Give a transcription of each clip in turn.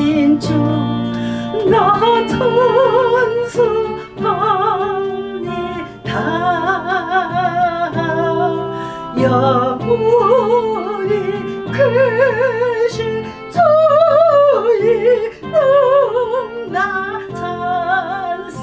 민족 나 탄수하네다 영원히 그리스도의 넘나 찬성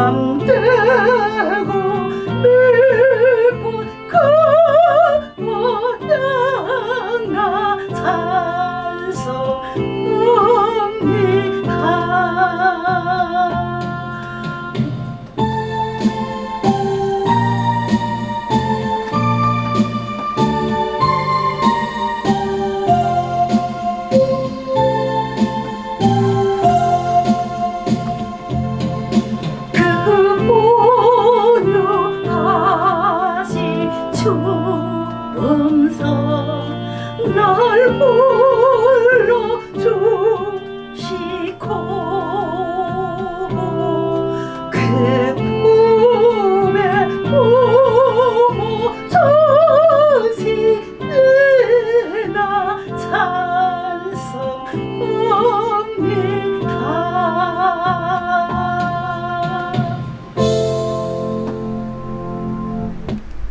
밤되고 주범사 날 불러 주시고 그 품에 보고 정신이나 찬성.